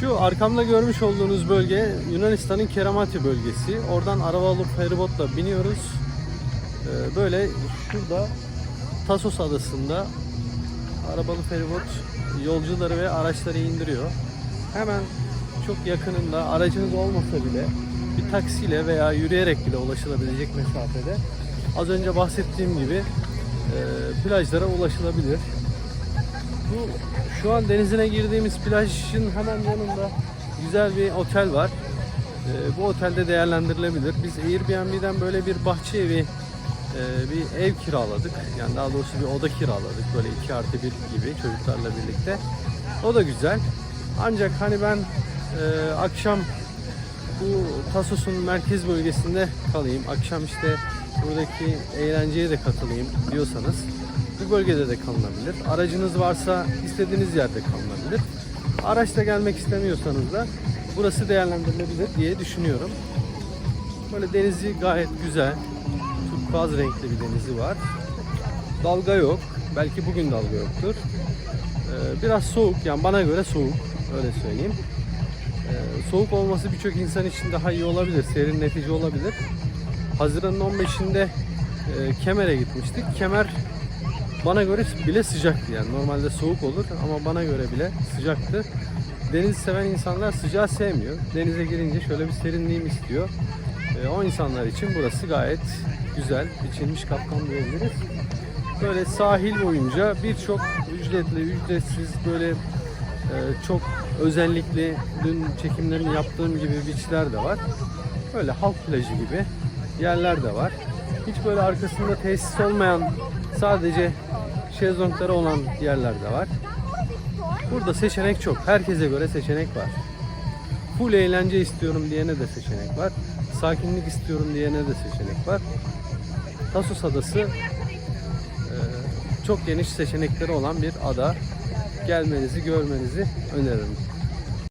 Şu arkamda görmüş olduğunuz bölge Yunanistan'ın Keramati bölgesi. Oradan araba alıp feribotla biniyoruz. Ee, Böyle şurada Tasos adasında arabalı feribot yolcuları ve araçları indiriyor. Hemen çok yakınında aracınız olmasa bile bir taksiyle veya yürüyerek bile ulaşılabilecek mesafede az önce bahsettiğim gibi e, plajlara ulaşılabilir. Bu şu an denizine girdiğimiz plajın hemen yanında güzel bir otel var. Ee, bu otelde değerlendirilebilir. Biz Airbnb'den böyle bir bahçe evi, e, bir ev kiraladık. Yani daha doğrusu bir oda kiraladık. Böyle 2 artı 1 gibi çocuklarla birlikte. O da güzel. Ancak hani ben e, akşam bu Tasos'un merkez bölgesinde kalayım. Akşam işte buradaki eğlenceye de katılayım diyorsanız bu bölgede de kalınabilir. Aracınız varsa istediğiniz yerde kalınabilir. Araçla gelmek istemiyorsanız da burası değerlendirilebilir diye düşünüyorum. Böyle denizi gayet güzel. Turkuaz renkli bir denizi var. Dalga yok. Belki bugün dalga yoktur. Ee, biraz soğuk yani bana göre soğuk öyle söyleyeyim. Ee, soğuk olması birçok insan için daha iyi olabilir, serinletici olabilir. Haziran'ın 15'inde e, Kemer'e gitmiştik. Kemer bana göre bile sıcaktı yani. Normalde soğuk olur ama bana göre bile sıcaktı. Deniz seven insanlar sıcağı sevmiyor. Denize girince şöyle bir serinliğim istiyor. E, o insanlar için burası gayet güzel, biçilmiş kapkan diyebiliriz. Böyle sahil boyunca birçok ücretli, ücretsiz böyle e, çok özellikli dün çekimlerini yaptığım gibi beachler de var. Böyle halk plajı gibi yerler de var. Hiç böyle arkasında tesis olmayan sadece şezlongları olan yerler de var. Burada seçenek çok. Herkese göre seçenek var. Full eğlence istiyorum diyene de seçenek var. Sakinlik istiyorum diyene de seçenek var. Tasos Adası e, çok geniş seçenekleri olan bir ada. Gelmenizi, görmenizi öneririm.